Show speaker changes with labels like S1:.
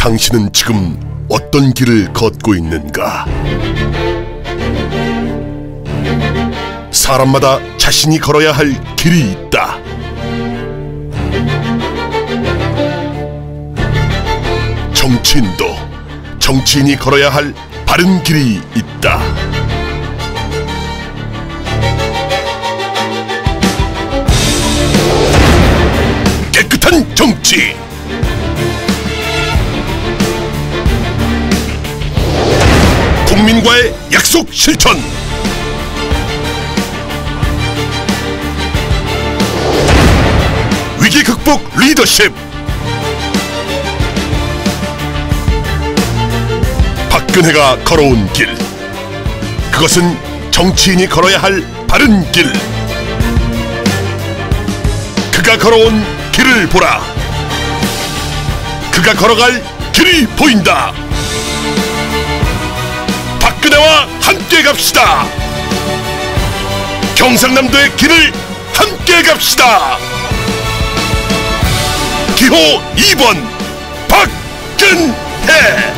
S1: 당신은 지금 어떤 길을 걷고 있는가? 사람마다 자신이 걸어야 할 길이 있다. 정치인도 정치인이 걸어야 할 바른 길이 있다. 깨끗한 정치. 국민과의 약속 실천. 위기 극복 리더십. 박근혜가 걸어온 길. 그것은 정치인이 걸어야 할 바른 길. 그가 걸어온 길을 보라. 그가 걸어갈 길이 보인다. 박근혜와 함께 갑시다. 경상남도의 길을 함께 갑시다. 기호 2번 박근혜.